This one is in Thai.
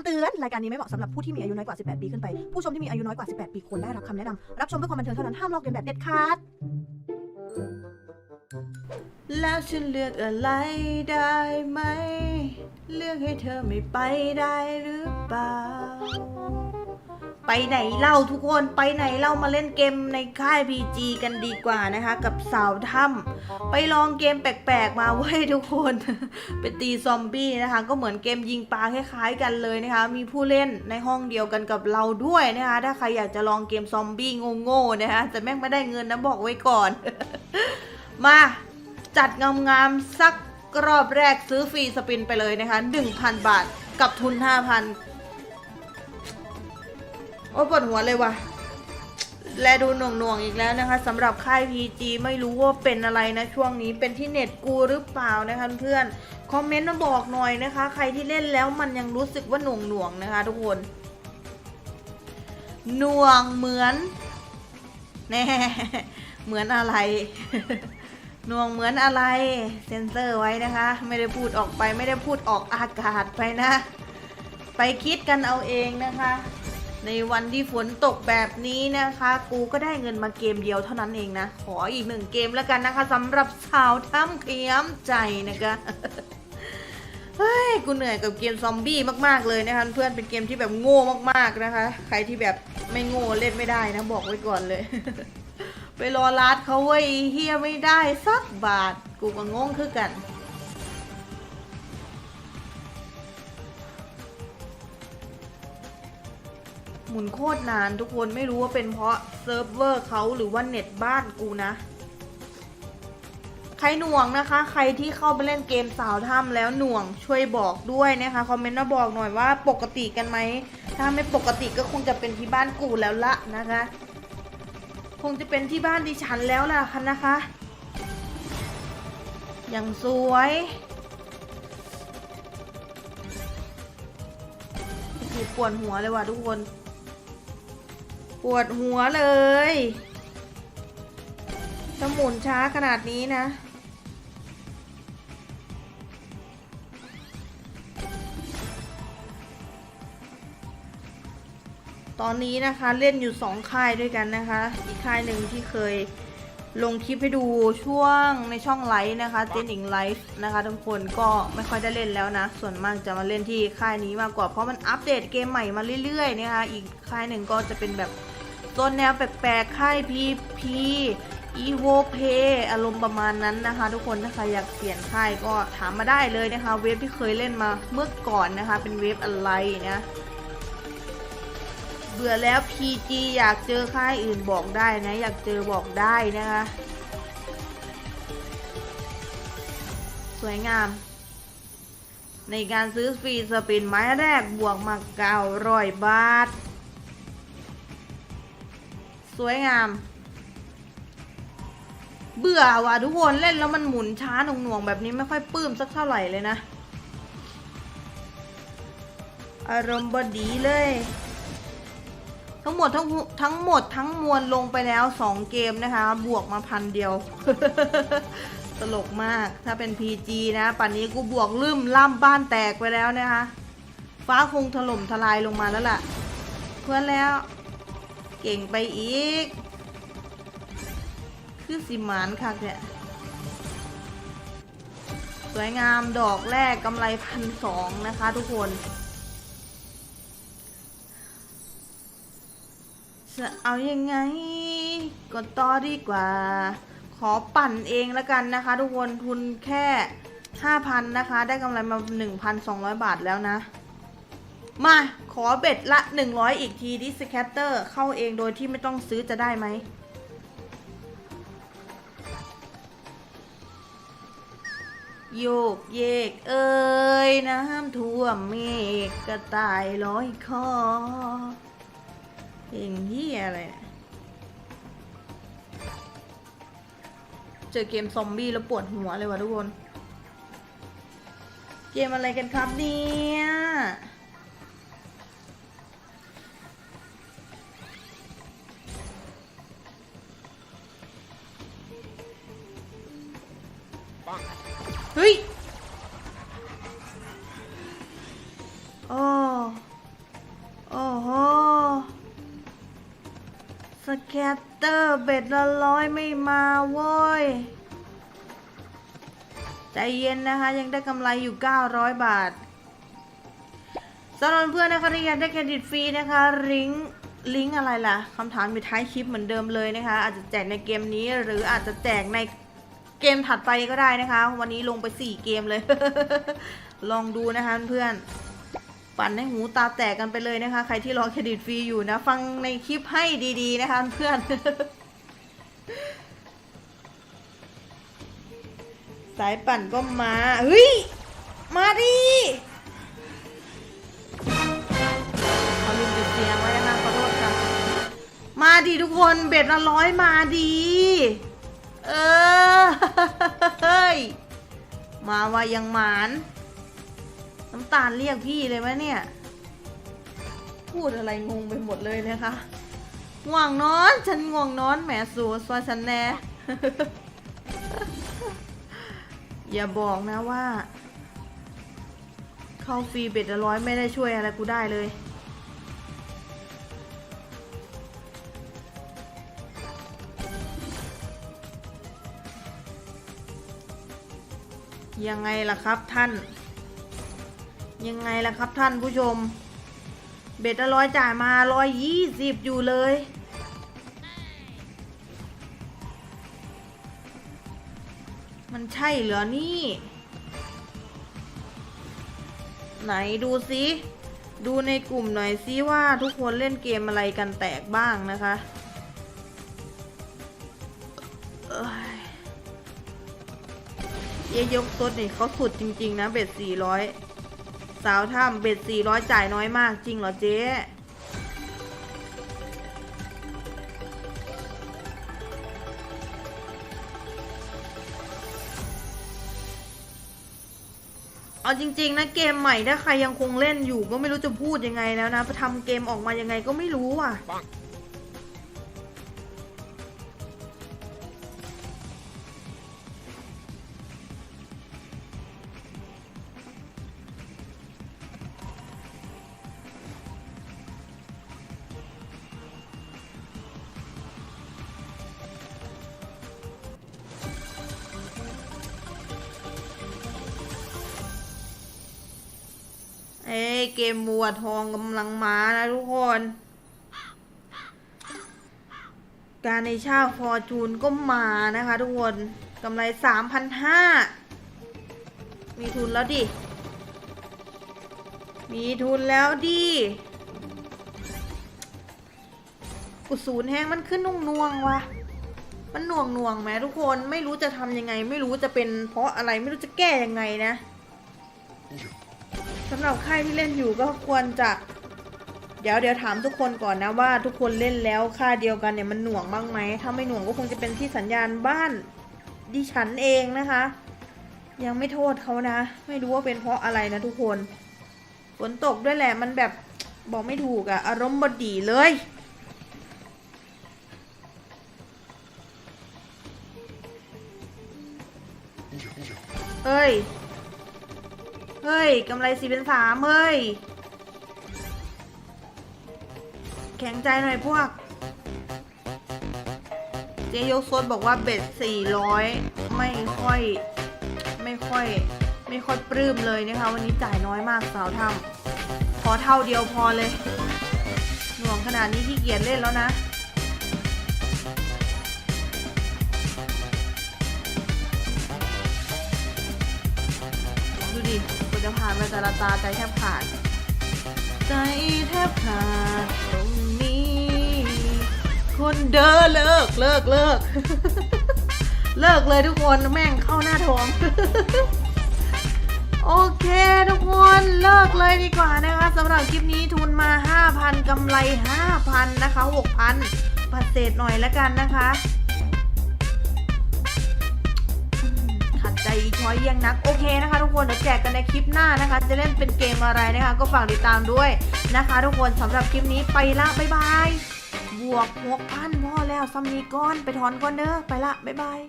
ำเตือน รายการนี้ไม่เหมาะสำหรับผู้ที่มีอายุน้อยกว่า 18 ปีขึ้นไป ผู้ชมที่มีอายุน้อยกว่า 18 ปีควรได้รับคำแนะนำรับชมเพื่อความบันเทิงเท่านั้นห้ามลอกเลียนแบบเด็ดขาดแล้วฉันเลือกอะไรได้ไหม เลือกให้เธอไม่ไปได้หรือเปล่า ไปไหนเล่าทุกคนไปไหนเล่ามาเล่นเกมในค่าย PG กันดีกว่านะคะ กับสาวถ้ำไปลองเกมแปลกๆมาไว้ทุกคน ไปตีซอมบี้นะคะ ก็เหมือนเกมยิงปลาคล้ายๆกันเลยนะคะ มีผู้เล่นในห้องเดียวกันกับเราด้วยนะคะ ถ้าใครอยากจะลองเกมซอมบี้โง่ๆนะคะแต่แม่งไม่ได้เงินนะบอกไว้ก่อน มาจัดงามๆสักรอบแรกซื้อฟรีสปินไปเลยนะคะ 1,000 บาทกับทุน 5,000 โอ้ปวดหัวเลยว่ะ และดูหน่วงหน่วงๆอีกแล้วนะคะสำหรับค่าย PG ไม่รู้ว่าเป็นอะไรนะช่วงนี้เป็นที่เน็ตกูหรือเปล่านะคะเพื่อนคอมเมนต์มาบอกหน่อยนะคะ ใครที่เล่นแล้วมันยังรู้สึกว่าหน่วงหน่วงๆนะคะ ทุกคน หน่วงเหมือนแน่เหมือนอะไรหน่วงเหมือนอะไรเซ็นเซอร์ไว้นะคะ ไม่ได้พูดออกไปไม่ได้พูดออกอากาศไปนะ ไปคิดกันเอาเองนะคะ ในวันที่ฝนตกแบบนี้นะคะ กูก็ได้เงินมาเกมเดียวเท่านั้นเองนะ ขออีกหนึ่งเกมแล้วกันนะคะสำหรับสาวถ้ำเขียมใจนะคะเฮ้ยกูเหนื่อยกับเกมซอมบี้มากๆเลยนะคะเพื่อนเป็นเกมที่แบบโง่มากๆนะคะ ใครที่แบบไม่โง่เล่นไม่ได้นะบอกไว้ก่อนเลย ไปรอรัดเขาเว้ยเฮียไม่ได้สักบาท กูก็งงคือกัน หมุนโคตรนานทุกคนไม่รู้ว่าเป็นเพราะเซิร์ฟเวอร์เขาหรือว่าเน็ตบ้านกูนะ ใครหน่วงนะคะ ใครที่เข้าไปเล่นเกมสาวถ้ำแล้วหน่วงช่วยบอกด้วยนะคะคอมเมนต์มาบอกหน่อยว่าปกติกันไหม ถ้าไม่ปกติก็คงจะเป็นที่บ้านกูแล้วละนะคะ คงจะเป็นที่บ้านดิฉันแล้วล่ะคะนะคะอย่างสวยปวดหัวเลยว่ะทุกคน ปวดหัวเลยถ้าหมุนช้าขนาดนี้นะ ตอนนี้นะคะเล่นอยู่สองค่ายด้วยกันนะคะ อีกค่ายหนึ่งที่เคยลงคลิปให้ดูช่วงในช่องไลฟ์นะคะเจนอิงไลฟ์นะคะทุกคนก็ไม่ค่อยได้เล่นแล้วนะ ส่วนมากจะมาเล่นที่ค่ายนี้มากกว่าเพราะมันอัปเดตเกมใหม่มาเรื่อยๆนะคะอีกค่ายหนึ่งก็จะเป็นแบบ ต้นแนวแปลกๆ ค่ายพีพีอีโวเพอารมณ์ประมาณนั้นนะคะ ทุกคนถ้าใครอยากเปลี่ยนค่ายก็ถามมาได้เลยนะคะ เว็บที่เคยเล่นมาเมื่อก่อนนะคะ เป็นเว็บอะไรนะเบื่อแล้ว PG อยากเจอค่ายอื่นบอกได้นะ อยากเจอบอกได้นะคะ สวยงาม ในการซื้อฟรีสปินไม้แรกบวกมาเก้าร้อยบาท สวยงาม เบื่อว่ะทุกคนเล่นแล้วมันหมุนช้าหน่วงๆแบบนี้ไม่ค่อยปลื้มสักเท่าไหร่เลยนะ อารมณ์บดีเลย ทั้งหมดทั้งทั้งหมดทั้งมวลลงไปแล้ว2เกมนะคะ บวกมาพันเดียวตลกมาก ถ้าเป็น PG นะ ป่านนี้กูบวกลืมล่ำบ้านแตกไปแล้วนะคะ ฟ้าคงถล่มทลายลงมาแล้วล่ะ เพื่อนแล้ว เก่งไปอีก คือสิหมานค่ะเนี่ยสวยงามดอกแรกกำไรพันสองนะคะทุกคน จะเอายังไง กดต่อดีกว่า ขอปั่นเองแล้วกันนะคะ ทุกคนทุนแค่ 5,000 นะคะ ได้กำไรมา 1,200 บาทแล้วนะ มาขอเบ็ดละ 100 อีกทีดิสแคตเตอร์เข้าเองโดยที่ไม่ต้องซื้อจะได้ไหม โยกเยกเอ้ย น้ำท่วมเมฆกระต่ายลอยคอเพลงเฮียอะไรเนี่ยเจอเกมซอมบี้แล้วปวดหัวเลยว่ะทุกคน เกมอะไรกันครับเนี่ย แกตเตอร์เบ็ดละร้อยไม่มาโว้ยใจเย็นนะคะ ยังได้กำไรอยู่ 900 บาทสำหรับเพื่อนนะคะที่อยากได้เครดิตฟรีนะคะลิงก์ลิงก์อะไรล่ะคำถามอยู่ท้ายคลิปเหมือนเดิมเลยนะคะ อาจจะแจกในเกมนี้หรืออาจจะแจกในเกมถัดไปก็ได้นะคะ วันนี้ลงไป 4 เกมเลย ลองดูนะคะเพื่อน ปั่นให้หูตาแตกกันไปเลยนะคะ ใครที่รอเครดิตฟรีอยู่นะ ฟังในคลิปให้ดีๆนะคะเพื่อน สายปั่นก็มาเฮ้ย มาดิเขาลืมปิดเสียงไว้นะคะขอโทษค่ะ มาดีทุกคนเบ็ดละร้อยมาดี เออเฮ้ยมาว่ายังหมาน น้ำตาลเรียกพี่เลยไหมเนี่ย พูดอะไรงงไปหมดเลยนะคะง่วงนอน ฉันง่วงนอนแหมสูซอยฉันแน่อย่าบอกนะว่า เข้าฟรีเบ็ดร้อยไม่ได้ช่วยอะไรกูได้เลยยังไงล่ะครับท่าน ยังไงล่ะครับท่านผู้ชม เบ็ดละร้อยจ่ายมาร้อยยี่สิบอยู่เลย มันใช่เหรอนี่ ไหนดูซิดูในกลุ่มหน่อยซิว่าทุกคนเล่นเกมอะไรกันแตกบ้างนะคะเอ้ยเยยกซดนี่เขาสุดจริง ๆ นะเบ็ดสี่ร้อย สาวถ้ำเบ็ดสี่ร้อยจ่ายน้อยมากจริงเหรอเจ๊เอาจริง ๆ นะเกมใหม่ถ้าใครยังคงเล่นอยู่ก็ไม่รู้จะพูดยังไงแล้วนะทำเกมออกมายังไงก็ไม่รู้อะ เอ้ยเกมวัวทองกำลังมานะทุกคน การในชาฟอร์จูนก็มานะคะทุกคนกำไรสามพันห้ามีทุนแล้วดิ มีทุนแล้วดิอุศูนย์แห้งมันขึ้นนุ่งนวงวะมันหน่วงหน่วงไหมทุกคนไม่รู้จะทำยังไง ไม่รู้จะเป็นเพราะอะไรไม่รู้จะแก้ยังไงนะ สำหรับใครที่เล่นอยู่ก็ควรจะ เดี๋ยวเดี๋ยวถามทุกคนก่อนนะว่าทุกคนเล่นแล้วค่าเดียวกันเนี่ยมันหน่วงบ้างไหมถ้าไม่หน่วงก็คงจะเป็นที่สัญญาณบ้านดิฉันเองนะคะ ยังไม่โทษเขานะ ไม่รู้ว่าเป็นเพราะอะไรนะทุกคนฝนตกด้วยแหละมันแบบบอกไม่ถูกอะอารมณ์บดีเลยเอ้ย เฮ้ยกำไรสี่เป็นสามเฮ้ย แข็งใจหน่อยพวก เจยกโซดบอกว่าเบ็ดสี่ร้อยไม่ค่อย ไม่ค่อย ไม่ค่อยปลื้มเลยนะคะ วันนี้จ่ายน้อยมากสาวทำขอเท่าเดียวพอเลย หน่วงขนาดนี้ที่เกียจเล่นแล้วนะ จะผ่านมาแต่ละตาใจแทบขาด ใจแทบขาดตรงนี้ คนเด้อเลิกเลิกเลิก เลิกเลยทุกคนแม่งเข้าหน้าท้อง โอเคทุกคนเลิกเลยดีกว่านะคะสำหรับคลิปนี้ทุนมา 5,000กำไร 5,000 นะคะ 6,000ปัดเศษหน่อยแล้วกันนะคะ ขัดใจช้อยเยี่ยงนักโอเคนะคะ ทุกคนเดี๋ยวแจกกันในคลิปหน้านะคะ จะเล่นเป็นเกมอะไรนะคะ ก็ฝากติดตามด้วยนะคะ ทุกคนสำหรับคลิปนี้ไปละบ๊ายบายบวกหกพันพ่อแล้วซัมนีก้อนไปถอนก้อนเด้อไปละบ๊ายบาย